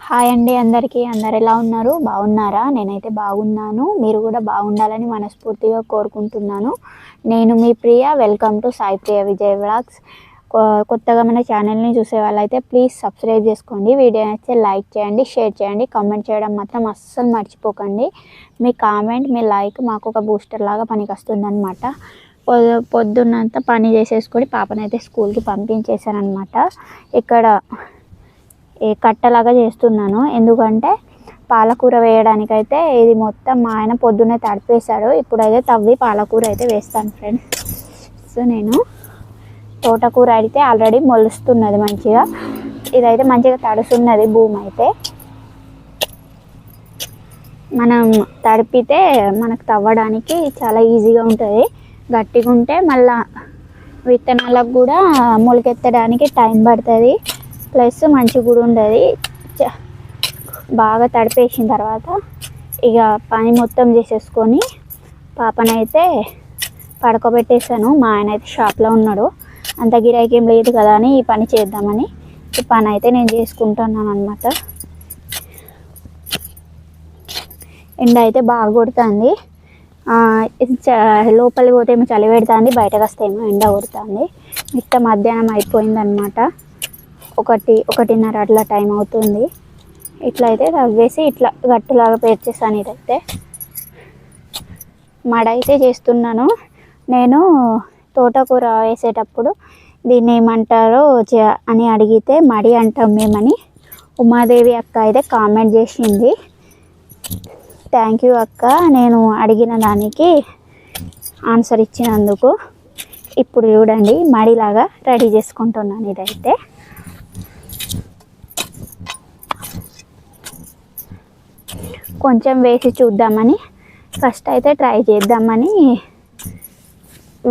Hi అండి అందరికీ. అందరు ఎలా ఉన్నారు? బాగున్నారా? నేనైతే బాగున్నాను. మీరు కూడా బాగుండాలని మనస్ఫూర్తిగా కోరుకుంటున్నాను. నేను మీ Priya. Welcome to Sai Priya Vijay vlogs. కొ- కొత్తగా మన ఛానల్ని చూసే వాళ్ళైతే ప్లీజ్ సబ్స్క్రైబ్ చేసుకోండి. వీడియో నచ్చితే లైక్ చేయండి షేర్ చేయండి కామెంట్ చేయడం మాత్రం అస్సలు మర్చిపోకండి. మీ కామెంట్ మీ లైక్ మాకు ఒక బూస్టర్ లాగా పనికి వస్తుంది అనమాట పొద్దున్నంతా పని చేసేసుకొని పాపనైతే స్కూల్కి పంపించేశానమాట ఇక్కడ ఏ కట్టలాగా చేస్తున్నాను. ఎందుకంటే పాలకూర వేయడానికైతే ఇది మొత్తం మా ఆయన పొద్దున్నే తడిపేశాడు. ఇప్పుడైతే తవ్వి పాలకూర అయితే వేస్తాను ఫ్రెండ్స్ సో నేను తోటకూర అయితే ఆల్రెడీ మొలుస్తున్నది మంచిగా. ఇదైతే మంచిగా తడుస్తున్నది భూమి అయితే. మనం తడిపితే మనకు తవ్వడానికి చాలా ఈజీగా ఉంటుంది. గట్టిగా ఉంటే మళ్ళా విత్తనాలకు కూడా మొలకెత్తడానికి టైం పడుతుంది. ప్లస్ మంచి కూడా ఉండదు. చ- బాగా తడిపేసిన తర్వాత ఇక పని మొత్తం చేసేసుకొని పాపనైతే పడుకోబెట్టేశాను. మా ఆయన అయితే షాప్లో ఉన్నాడు. అంత గిరాకీ ఏం లేదు కదా అని ఈ పని చేద్దామని ఈ పని అయితే నేను చేసుకుంటున్నాను అనమాట ఎండ అయితే బాగా కొడుతుంది. లోపలికి పోతే ఏమో చలి పెడుతుంది బయటకు వస్తే ఏమో ఎండ కొడుతుంది. మిట్ట మధ్యాహ్నం అయిపోయిందనమాట ఒకటి ఒకటిన్నర అట్లా టైం అవుతుంది. ఇట్లా అయితే తవ్వేసి ఇట్లా గట్టులాగా పేర్చేసాను ఇదైతే మడ అయితే చేస్తున్నాను. నేను తోటకూర వేసేటప్పుడు దీన్ని ఏమంటారో చే- అని అడిగితే మడి అంటాం మేమని. ఉమాదేవి అక్క అయితే కామెంట్ చేసింది. థ్యాంక్ యూ అక్క. నేను అడిగిన దానికి ఆన్సర్ ఇచ్చినందుకు ఇప్పుడు చూడండి మడిలాగా రెడీ చేసుకుంటున్నాను ఇదైతే. కొంచెం వేసి చూద్దామని ఫస్ట్ అయితే ట్రై చేద్దామని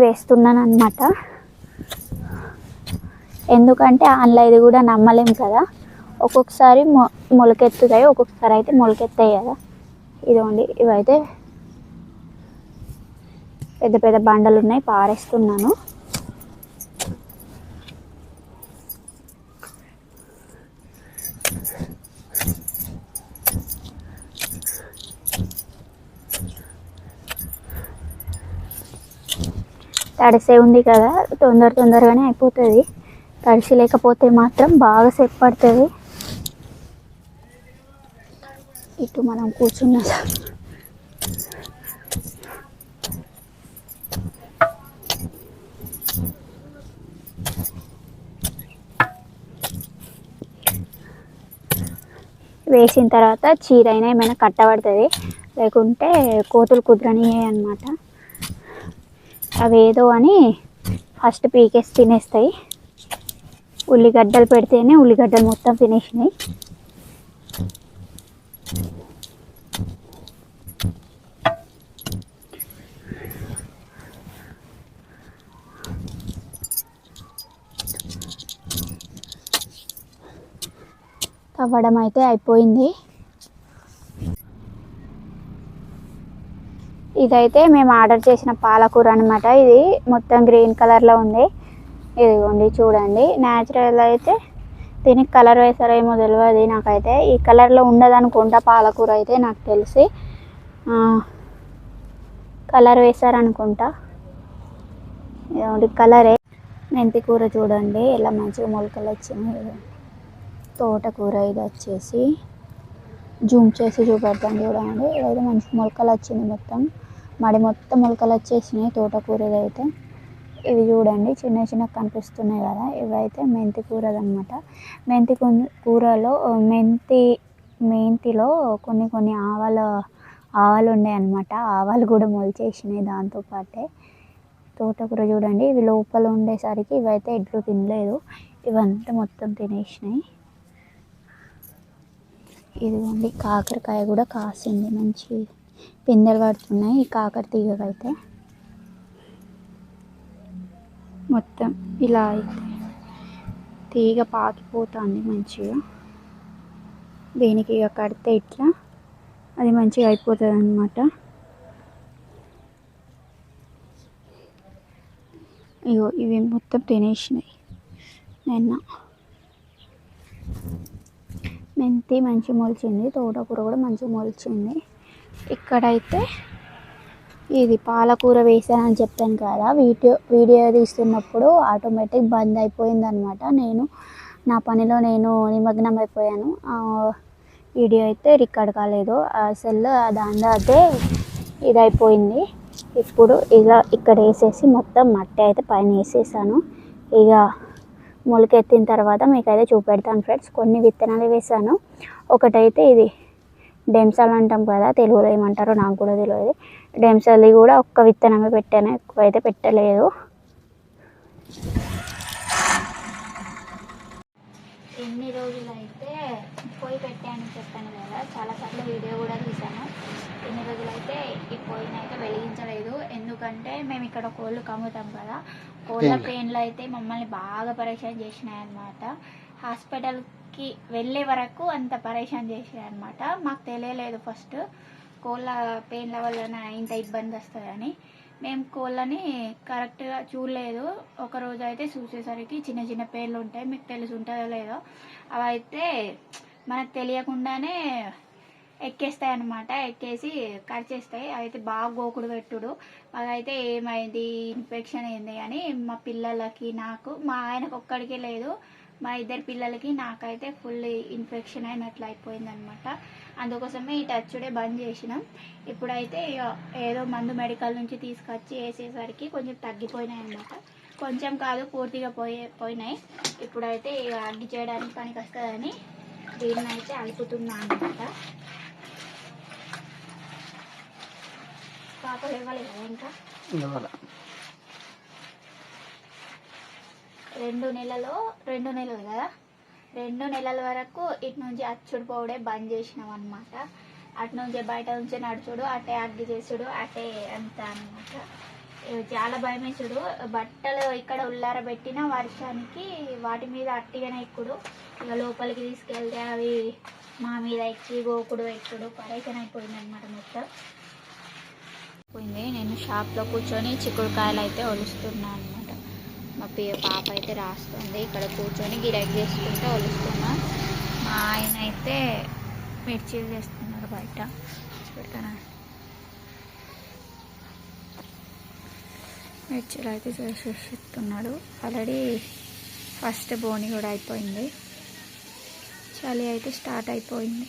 వేస్తున్నాను అనమాట ఎందుకంటే ఆన్లైన్ కూడా నమ్మలేం కదా. ఒక్కొక్కసారి మొ మొలకెత్తుతాయి ఒక్కొక్కసారి అయితే మొలకెత్తాయి కదా. ఇదిగోండి ఇవైతే పెద్ద పెద్ద బండలు ఉన్నాయి పారేస్తున్నాను. తడిసే ఉంది కదా తొందర తొందరగానే అయిపోతుంది. తడిసి లేకపోతే మాత్రం బాగా సేపు పడుతుంది ఇటు మనం కూర్చున్న వేసిన తర్వాత చీర అయినా ఏమైనా కట్టబడుతుంది. లేకుంటే కోతులు కుదరనియే అనమాట అవేదో అని ఫస్ట్ పీకేసి తినేస్తాయి. ఉల్లిగడ్డలు పెడితేనే ఉల్లిగడ్డలు మొత్తం తినేసినాయి. అవ్వడం అయితే అయిపోయింది. ఇదైతే మేము ఆర్డర్ చేసిన పాలకూర అనమాట ఇది మొత్తం గ్రీన్ కలర్లో ఉంది. ఇదిగోండి చూడండి. న్యాచురల్ అయితే దీనికి కలర్ వేసారేమో తెలియదు నాకైతే ఈ కలర్లో ఉండదు అనుకుంటా పాలకూర అయితే నాకు తెలిసి. కలర్ వేసారనుకుంటా ఇదిగోండి కలరే. మెంతి కూర చూడండి ఎలా మంచిగా మొలకలు వచ్చినాయి. తోటకూర ఇది వచ్చేసి జూమ్ చేసి చూపెడతాను చూడండి. ఇదైతే మంచి మొలకలు వచ్చింది మొత్తం. మడి మొత్తం మొలకలు వచ్చేసినాయి తోటకూర అయితే ఇవి చూడండి చిన్న చిన్న కనిపిస్తున్నాయి కదా. ఇవైతే మెంతి కూరది అనమాట మెంతి కూరలో మెంతి మెంతిలో కొన్ని కొన్ని ఆవాలు ఆవాలు ఉన్నాయి అనమాట ఆవాలు కూడా మొలిచేసినాయి దాంతోపాటే తోటకూర చూడండి ఇవి లోపల ఉండేసరికి ఇవైతే ఎడ్లు తినలేదు. ఇవంతా మొత్తం తినేసినాయి. ఇదిగోండి కాకరకాయ కూడా కాసింది. మంచి పిందెలు పడుతున్నాయి. ఈ కాకర తీగకైతే మొత్తం ఇలా అయితే తీగ పాకిపోతుంది మంచిగా. దీనికి ఇక కడితే ఇట్లా. అది మంచిగా అయిపోతుంది అనమాట ఇగో ఇవి మొత్తం తినేసినాయి. నిన్న. మెంతి మంచి మొలిచింది తోటకూర కూడా మంచిగా మొలిచింది. ఇక్కడైతే ఇది పాలకూర వేసానని చెప్పాను కదా వీడియో వీడియో తీస్తున్నప్పుడు ఆటోమేటిక్ బంద్ అయిపోయింది అనమాట నేను నా పనిలో నేను నిమగ్నం అయిపోయాను. వీడియో అయితే రికార్డ్ కాలేదు. ఆ సెల్ దాని అదే ఇదైపోయింది. ఇప్పుడు ఇలా ఇక్కడ వేసేసి మొత్తం మట్టి అయితే పైన వేసేసాను. ఇక మొలకెత్తిన తర్వాత మీకైతే చూపెడతాను ఫ్రెండ్స్. కొన్ని విత్తనాలు వేసాను ఒకటైతే ఇది డెంసాలు అంటాం కదా తెలుగులో ఏమంటారో నాకు కూడా తెలియదు. డెంసాలి కూడా ఒక్క విత్తనమే పెట్టాను ఎక్కువ అయితే పెట్టలేదు. ఎన్ని రోజులు అయితే పెట్టాను చెప్పాను కదా చాలాసార్లు వీడియో కూడా తీసాను ఎన్ని రోజులు అయితే ఈ పొయ్యిని అయితే వెలిగించలేదు. ఎందుకంటే మేము ఇక్కడ కోళ్ళు కమ్ముతాం కదా. కోళ్ళ పెయిన్లు. అయితే మమ్మల్ని బాగా పరేషాన్ చేసినాయి అనమాట హాస్పిటల్కి వెళ్ళే వరకు అంత పరేషాన్ చేసినాయి అనమాట మాకు తెలియలేదు ఫస్ట్ కోళ్ళ పెయిన్ల వలన ఇంత ఇబ్బంది వస్తుందని. మేము కోళ్ళని కరెక్ట్గా చూడలేదు. ఒక రోజు అయితే చూసేసరికి చిన్న చిన్న పేర్లు ఉంటాయి. మీకు తెలిసి ఉంటుందో లేదో. అవి అయితే మనకు తెలియకుండానే ఎక్కేస్తాయి అనమాట ఎక్కేసి కట్ చేస్తాయి. అయితే బాగా గోకుడు పెట్టుడు. అదైతే ఏమైంది? ఇన్ఫెక్షన్ ఏంది అని మా పిల్లలకి నాకు మా ఆయనకు ఒక్కడికే లేదు. మా ఇద్దరు పిల్లలకి నాకైతే ఫుల్ ఇన్ఫెక్షన్ అయినట్లు అయిపోయింది అనమాట అందుకోసమే ఈ టచ్డే బంద్ చేసినాం. ఇప్పుడైతే ఏదో మందు మెడికల్ నుంచి తీసుకొచ్చి వేసేసరికి కొంచెం తగ్గిపోయినాయి అనమాట కొంచెం కాదు పూర్తిగా పోయే పోయినాయి. ఇప్పుడైతే ఇక అగ్గి చేయడానికి పనికి వస్తుందని దీన్ని అయితే అలుపుతున్నా అనమాట పాపలు ఇవ్వలేదు ఇంకా? ఇవాళ రెండు నెలలో రెండు నెలలు కదా? రెండు నెలల వరకు ఇటు నుంచి అచ్చుడు పోవడే బంద్ చేసినాం అనమాట అటు నుంచి బయట నుంచి నడుచుడు అటే అగ్గి చేసుడు అటే అంత అనమాట చాలా భయం వేసుడు బట్టలు ఇక్కడ ఉల్లారబెట్టిన వర్షానికి వాటి మీద అట్టిగానే ఎక్కుడు. ఇక లోపలికి తీసుకెళ్తే అవి మా మీద ఎక్కి గోకుడు ఎక్కుడు. పరేషన్ అయిపోయింది అనమాట మొత్తం. పోయింది. నేను షాప్లో కూర్చొని చిక్కుడుకాయలు అయితే ఒలుస్తున్నాను అనమాట మా పి పాప అయితే రాస్తుంది. ఇక్కడ కూర్చొని గిరాకీ చేసుకుంటే ఒలుస్తున్నా. మా ఆయన అయితే మిర్చీలు చేస్తున్నారు బయట. పెడతానా మిర్చీలు అయితే చేసేస్తున్నాడు ఆల్రెడీ ఫస్ట్ బోని కూడా అయిపోయింది. చలి అయితే స్టార్ట్ అయిపోయింది.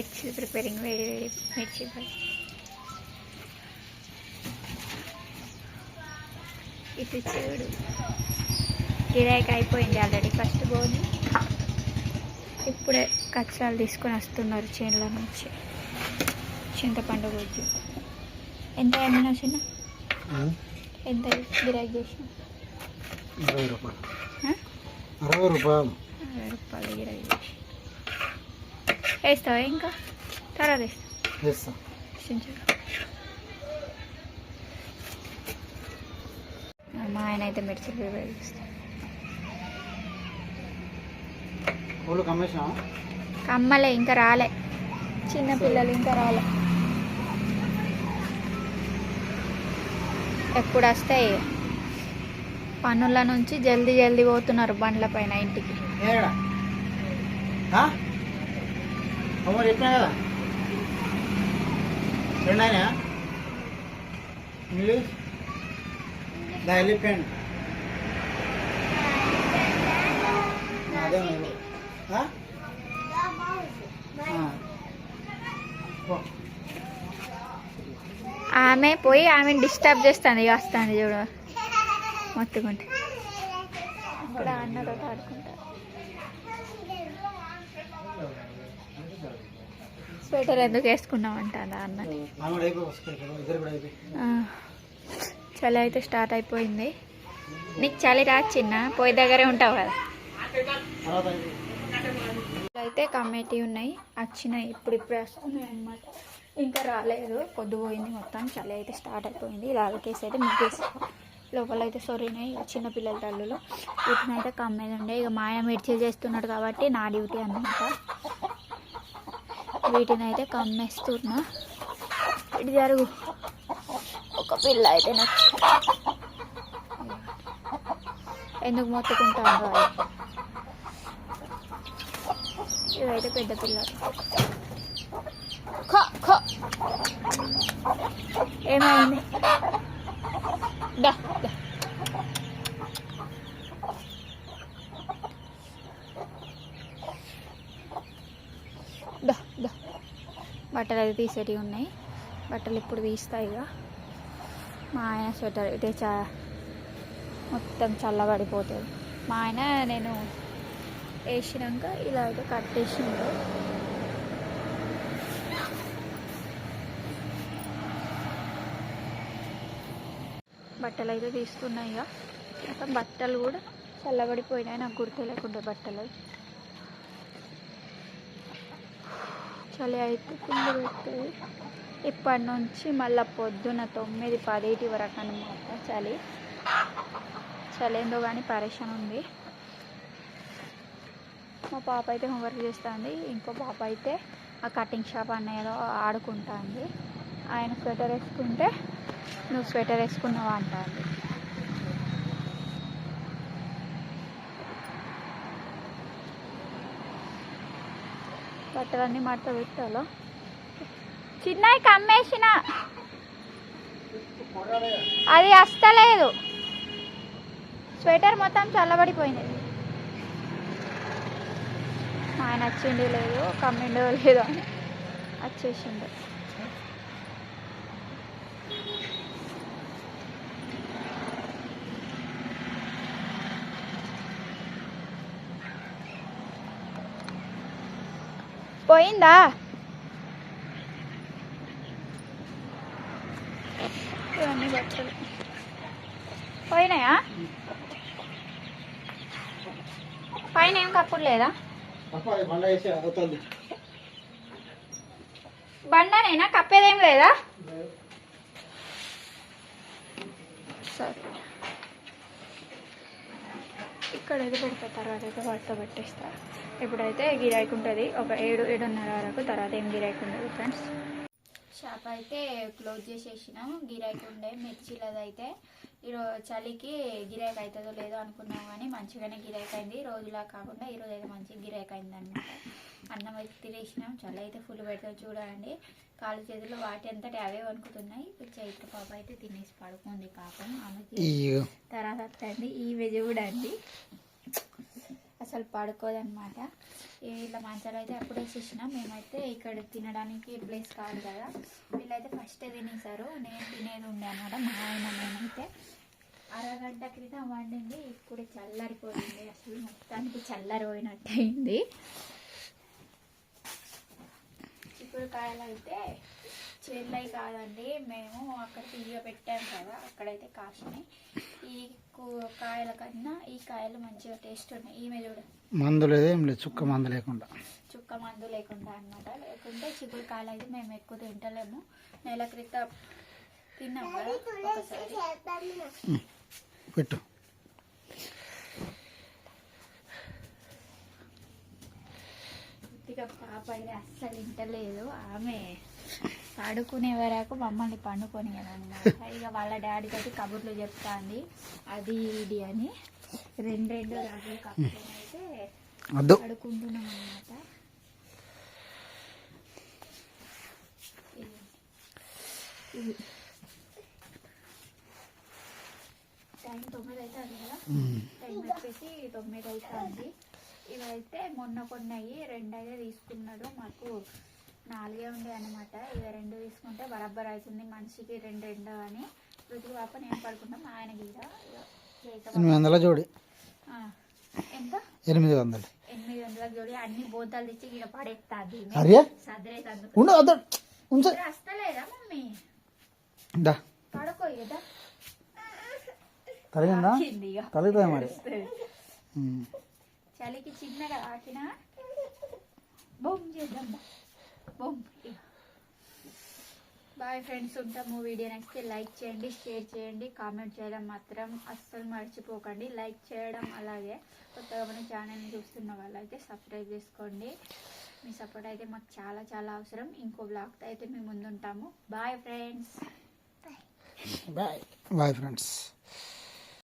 మిర్చి ప్రిపేరింగ్ వేడి వేడి మిర్చి బజ్జీ. ఇటు చూడు. గిరాకీ అయిపోయింది ఆల్రెడీ ఫస్ట్ బోని ఇప్పుడే కచ్చాలు తీసుకొని వస్తున్నారు చేనుల నుంచి. చింతపండు గుజ్జు. ఎంత అమ్మినా చిన్న ఎంత గిరాకీ చేసిన? అరవై రూపాయలు. అరవై రూపాయలు గిరాకీ చేసి వేస్తావా ఇంకా తర్వాత వేస్తా వేస్తా మా ఆయన అయితే మిర్చి కమ్మేసినా కమ్మలే ఇంకా రాలే చిన్న పిల్లలు ఇంకా రాలే ఎప్పుడు వస్తాయి పనుల నుంచి జల్దీ జల్దీ పోతున్నారు బండ్ల పైన ఇంటికి అమ్మ చెప్పినా కదా? రెండు అయినా ఇంగ్లీష్? ద ఎలిఫెంట్ అదే. ఆమె పోయి ఆమెను డిస్టర్బ్ చేస్తుంది ఇక వస్తుంది చూడు. మొత్తుకుంటే ఇక్కడ అన్నతో ఆడుకుంటారు స్వెటర్ ఎందుకు వేసుకున్నావు అంటారా అన్న ఆమె కూడా అయిపోయి వస్తాయి కదా ఎందుకు వేసుకున్నాం అయిపోయి ఆ, చలి అయితే స్టార్ట్ అయిపోయింది. నీకు చలి రా చిన్న పోయి దగ్గరే ఉంటావు కదా. అయితే కమిటీ ఉన్నాయి వచ్చినాయి ఇప్పుడు ఇప్పుడు వస్తున్నాయి అనమాట ఇంకా రాలేదు పొద్దుపోయింది మొత్తం చలి అయితే స్టార్ట్ అయిపోయింది. లాలకేసి అయితే ముగ్గేసి లోపల అయితే సొరినాయి చిన్నపిల్లల చిన్న పిల్లల తల్లులు. వీటిని కమ్మేది ఉండే ఇక మాయ మిర్చి చేస్తున్నాడు కాబట్టి నా డ్యూటీ అన్నమాట. వీటిని అయితే కమ్మేస్తున్నా. ఇటు జరుగు. ఒక పిల్ల అయితే నచ్చి ఎందుకు మొత్తుకుంటాను ఇవైతే పెద్ద పిల్లలు ఖ ఖ ఏమైంది దా దా దా దా బట్టలు అయితే తీసేటివి ఉన్నాయి. బట్టలు ఇప్పుడు తీస్తాయి ఇక. మా ఆయన స్వెటర్ అయితే చా మొత్తం చల్లబడిపోతుంది. మా ఆయన నేను వేసినాక ఇలా అయితే కట్టేసిండు బట్టలు అయితే తీస్తున్నాయి ఇక. మొత్తం బట్టలు కూడా చల్లబడిపోయినాయి. నాకు గుర్తు లేకుండా బట్టలు. చలి అయితే కింద పెట్టేది ఇప్పటి నుంచి మళ్ళీ పొద్దున తొమ్మిది పదిటి వరకు అనమాట చలి. చలి ఏందో కానీ పరేషన్ ఉంది. మా పాప అయితే హోంవర్క్ చేస్తుంది. ఇంకో పాప అయితే ఆ కటింగ్ షాప్ అన్నయ్యలో ఆడుకుంటుంది. ఆయన స్వెటర్ వేసుకుంటే నువ్వు స్వెటర్ వేసుకున్నావు? అంటుంది. బట్టలన్నీ మడత పెట్టాలో? చిన్నవి కమ్మేసిన. అది అస్తలేదు. స్వెటర్ మొత్తం చల్లబడిపోయింది. మా ఆయన వచ్చిండు లేదు కమ్మిండో లేదు అని వచ్చేసిండు పోయిందా? ఇవన్నీ బట్టలు. పోయినాయా? పైన ఏం కప్పుడు లేదా? బండనేనా? కప్పేదేం లేదా. సరే. ఇక్కడైతే పెడతా తర్వాత అయితే వాటితో పెట్టేస్తా. ఇప్పుడైతే గిరాకీ ఉంటుంది ఒక ఏడు ఏడున్నర వరకు తర్వాత ఏం గిరాకీ ఉండదు ఫ్రెండ్స్. షాప్ అయితే క్లోజ్ చేసేసినాం గిరాకీ ఉండే అయితే ఈరోజు చలికి గిరాకీ అవుతుందో లేదో అనుకున్నాం కానీ మంచిగానే గిరాకీ అయింది రోజులా కాకుండా ఈరోజు అయితే మంచిగా గిరాకీ అయింది అనమాట అన్నం అయితే తినేసినాం. చలి అయితే ఫుల్ పెడతాం చూడండి. కాలు చేతులు వాటి అంతటి అవే వణుకుతున్నాయి. ఇప్పుడు చైత్ర పాప అయితే తినేసి పడుకుంది పాపం. ఆమెకి తర్వాత వస్తుంది. ఈ వెజ్ కూడా అండి అసలు పడుకోదనమాట వీళ్ళ మంచాలు అయితే అప్పుడే వేసేసిన మేమైతే ఇక్కడ తినడానికి ప్లేస్ కాదు కదా. వీళ్ళైతే ఫస్ట్ తినేసారు నేను తినేది ఉండే అనమాట మా ఆయన నేనైతే అరగంట క్రితం వండింది. ఇప్పుడు చల్లారిపోయింది. అసలు మొత్తానికి చల్లారిపోయినట్టు అయింది చిక్కుడుకాయలు అయితే చెల్లై కాదండి మేము అక్కడ తీగ పెట్టాం కదా అక్కడైతే కాసినాయి. ఈ కాయల కన్నా ఈ కాయలు మంచిగా టేస్ట్ ఉన్నాయి. ఈమె చూడ మందు లేదు చుక్క మందు లేకుండా. చుక్క మందు లేకుండా అన్నమాట. లేకుంటే చిక్కుడుకాయలు అయితే మేము ఎక్కువ తింటలేము. నెల క్రితం తిన్నాం కదా ఒకసారి. పెట్టు. పాప అయితే అస్సలు వింటలేదు ఆమె పడుకునే వరకు మమ్మల్ని పండుకొని అనమాట ఇక వాళ్ళ డాడీ తోటి కబుర్లు చెప్తాంది. అది ఇది అని. రెండు రెండు రాజులు కప్పుకొని అయితే పడుకుంటున్నాం అనమాట టైం తొమ్మిది అవుతుంది కదా టైం వచ్చేసి తొమ్మిది అవుతుంది ఇవైతే మొన్న కొన్నాయి రెండు అయితే తీసుకున్నాడు మాకు. నాలుగే ఉండే అనమాట ఇక రెండు తీసుకుంటే బరాబర్ అవుతుంది. మనిషికి రెండు రెండు అని. రుచి పాప నేను పడుకున్నాం ఆయన గీడ ఎనిమిది వందల జోడి. ఎంత? ఎనిమిది వందలు. ఎనిమిది వందలకు చూడి అన్ని బోతాలు తెచ్చి ఇక్కడ పడేస్తాది అరే! ఉండు ఉంచ. వస్తలేదా మమ్మీ? దా. పడుకో కదా తరుగుతుంది మరి. చలికి చిన్నగా ఆకిన? బొమ్ చేద్దాం బాయ్ ఫ్రెండ్స్ ఉంటాము వీడియో నచ్చితే లైక్ చేయండి షేర్ చేయండి కామెంట్ చేయడం మాత్రం అస్సలు మర్చిపోకండి. లైక్ చేయడం అలాగే. కొత్తగా మన ఛానల్ని చూస్తున్న వాళ్ళైతే సబ్స్క్రైబ్ చేసుకోండి. మీ సపోర్ట్ అయితే మాకు చాలా చాలా అవసరం. ఇంకో బ్లాగ్తో అయితే మేము ముందుంటాము. Bye friends bye bye friends